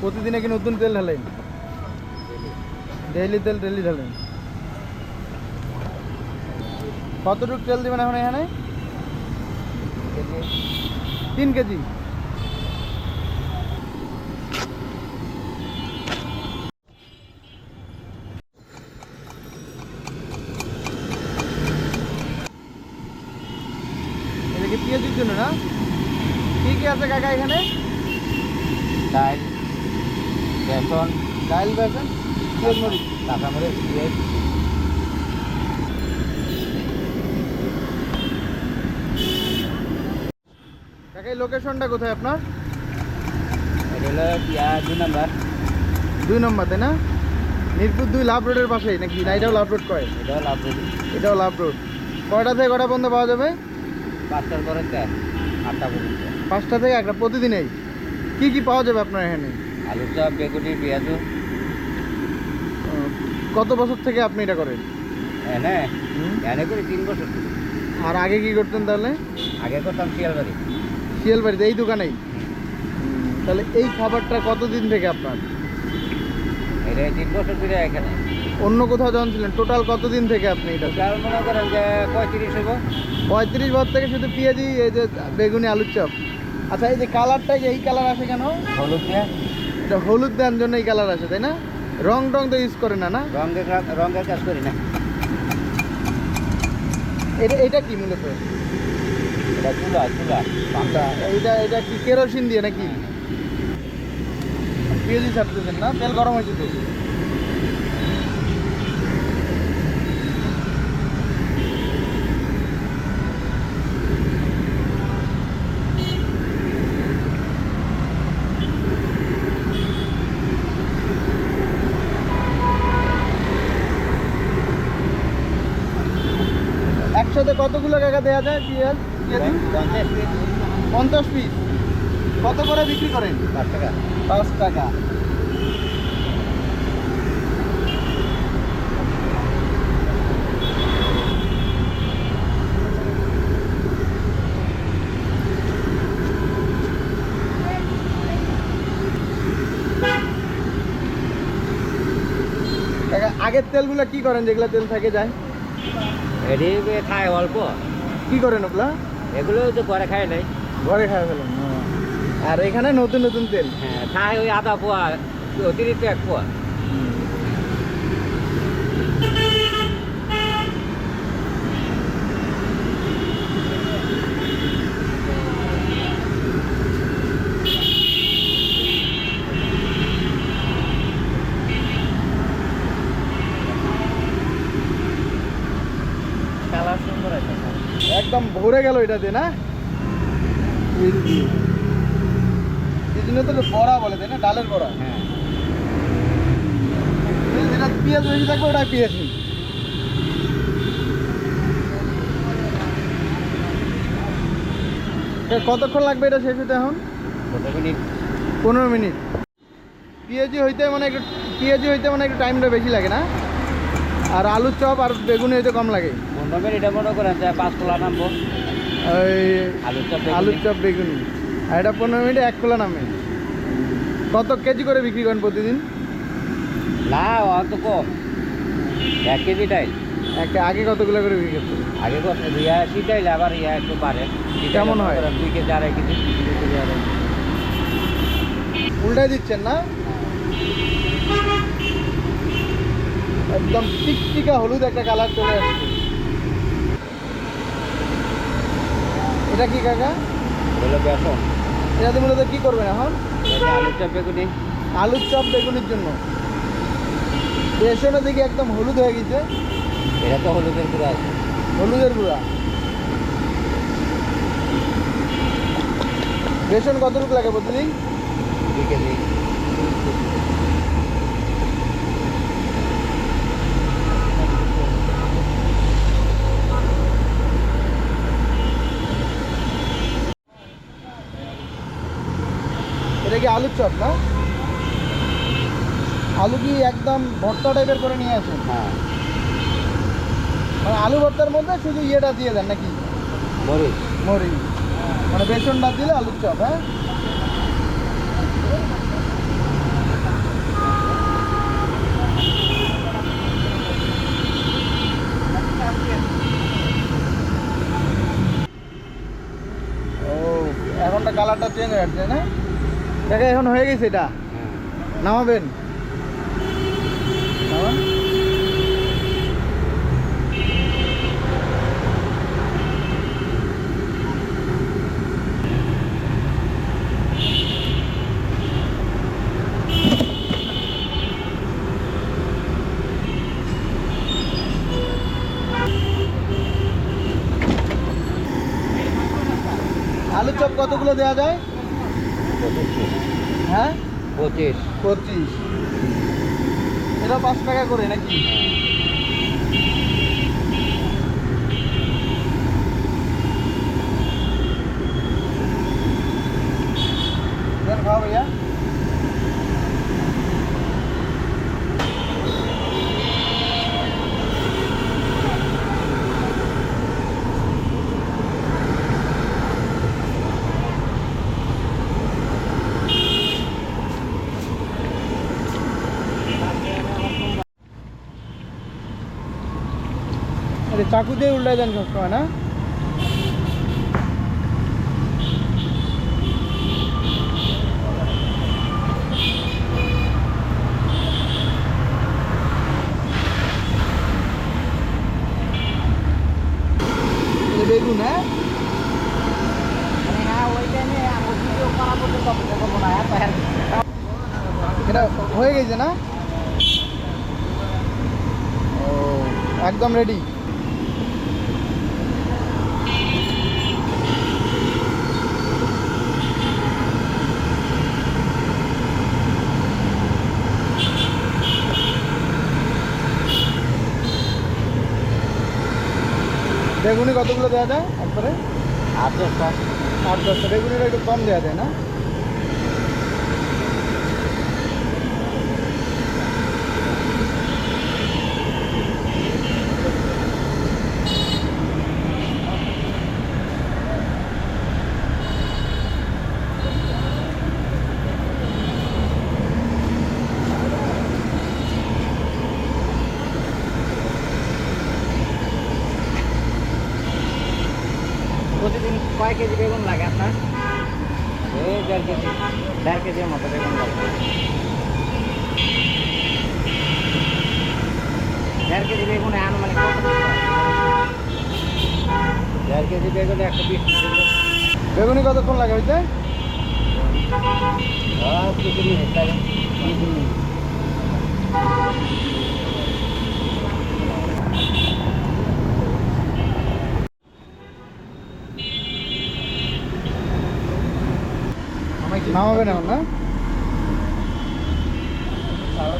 প্রতিদিনে কি নতুন তেল ঢালেন? ডেইলি তেল ডেইলি ঢালেন। কতটুকু তেল দেবেন এখন এখানে? তিন কেজি। পেঁয়াজের জন্য না? কি কি আছে কাকা এখানে? ডাল বেসন ডাল বেসন পেঁয়াজ মরিচ কাঁচামরিচ পেঁয়াজ কাকা এই লোকেশনটা কোথায় আপনার? এটা হলো দুই নাম্বার। দুই নম্বর তাই না? মিরপুর দুই লাভ রোডের পাশেই নাকি? না এটাও লাভ রোড কয়? এটা হলো লাভরুটি এটাও লাভ রোড। কয়টা থেকে কটা পর্যন্ত পাওয়া যাবে? পাঁচটার পরে তেল আটটা পর্যন্ত। পাঁচটা থেকে একটা প্রতিদিনেই। কি কি পাওয়া যাবে আপনার এখানে? আলু চপ বেগুনি পেঁয়াজু। কত বছর থেকে আপনি এটা করেন? এনে হুম? এনে করে তিন বছর। আর আগে কি করতেন তাহলে? আগে করতাম শিয়ালবাড়ি। শিয়ালবাড়িতে এই দোকানেই? তাহলে এই খাবারটা কতদিন থেকে আপনার? এটা তিন বছর ধরে এখানে। অন্য কোথাও যখন ছিলেন টোটাল কতদিন থেকে আপনি এটা? মনে করেন যে পঁয়ত্রিশ হব পঁয়ত্রিশ বছর থেকে শুধু পেঁয়াজি এই যে বেগুনি আলুর চপ। আচ্ছা এই যে কালারটা যে এই কালার আসে কেন? হলুদ এটা হলুদ দেওয়ার জন্য এই কালার আসে তাই না? রং টং তো ইউজ করে না না? রঙের রঙের কাজ করি না। এটা এটা কি মূলত? এটা চুলা চুলা পাতা এইটা এটা কি কেরোসিন দিয়ে নাকি? পিএজি ছাড়তেছেন না? তেল গরম হয়েছে তো? একসাথে কতগুলো টাকা দেওয়া যায় পেঁয়াজ পঞ্চাশ পিস কত করে বিক্রি করেন? পাঁচ টাকা। পাঁচ টাকা। আগের তেলগুলো কি করেন? যেগুলো তেল থেকে যায়? এটি খায় অল্প। কি করেন ওগুলা? এগুলো তো ঘরে খায় নাই। ঘরে খায় ফেলেন আর এখানে নতুন নতুন তেল? হ্যাঁ খায় ওই আধা পোয়া অতিরিক্ত এক পোয়া কালার সুন্দর আছে একদম ভরে গেল এটাতে না? এই জন্য তো বড়া বলে তাই না? ডালের বড়া। হ্যাঁ। যেটা পেঁয়াজ বেশি থাকবে ওটা পেঁয়াজ। নেই কতক্ষণ লাগবে এটা শেষ হতে এখন? কত মিনিট। পনেরো মিনিট। পেঁয়াজি হইতে মানে একটু পেঁয়াজি হইতে মানে একটু টাইমটা বেশি লাগে না? আর আলুর চপ আর বেগুনি হইতে কম লাগে। পনেরো মিনিট মনে করেন যে পাঁচ তোলা নামবো। ওই আলুর চপ বেগুনি। আলুর চপ বেগুনি। আর এটা পনেরো মিনিটে এক খোলা নামে। কত কেজি করে বিক্রি করেন প্রতিদিন? না অত কম। এক কেজি এক আগে কতগুলো করে বিক্রি করতেন? আগে কত ইয়া শীতাইল আবার ইয়া একটু বাড়ে। কেমন হয়? দুই কেজি আড়াই কেজি। উল্টাই দিচ্ছেন না? একদম টিকটিকা হলুদ একটা কালার চলে আসছে। এটা কি কাকা? হলো বেসন এটাতে মূলত কি করবেন এখন? আলুর চপ বেগুনি। আলুর চপ বেগুনির জন্য। বেসনের দিকে একদম হলুদ হয়ে গেছে। এটা তো হলুদের গুঁড়া। আছে হলুদের গুঁড়া। বেসন কতটুকু লাগে প্রতিদিন? দুই কেজি। আলুর চপ না? আলু কি একদম ভর্তা টাইপের করে নিয়ে আসেন হ্যাঁ। মানে আলু ভর্তার মধ্যে শুধু ইয়েটা দিয়ে দেন নাকি? মরিচ। মরিচ। মানে বেসনটা দিলে আলুর চপ হ্যাঁ? ও এখনটা কালারটা চেঞ্জ হয়ে যাচ্ছে না? দেখে এখন হয়ে গেছে এটা। নামাবেন। নামান। আলুর চপ কতগুলো দেওয়া যায়? হ্যাঁ? পঁচিশ। পঁচিশ। এটা পাঁচ টাকা করে নাকি? ভাইয়া আরে চাকু দিয়ে উল্টায় দেন সবসময় না এই বেগুন হ্যাঁ হ্যাঁ ওইটা নিয়ে আমার ভিডিও করা পর্যন্ত অপেক্ষা করব না এত হেল্প এটা হয়ে গেছে না ও একদম রেডি বেগুনি কতগুলো দেওয়া যায় একবারে? আট দশটা। আট দশটা। বেগুনিটা একটু কম দেওয়া যায় না? প্রতিদিন কয় কেজি বেগুন লাগে আপনার? এই দেড় কেজি। দেড় কেজির মতো বেগুন লাগে। দেড় কেজি বেগুনে আনুমানিক কত piece হয়? দেড় কেজি বেগুনে একশো বিশ বেগুনি কতক্ষণ লাগে হইতে? কিছু মিনিট লাগে। নামাবেন এখন না সারা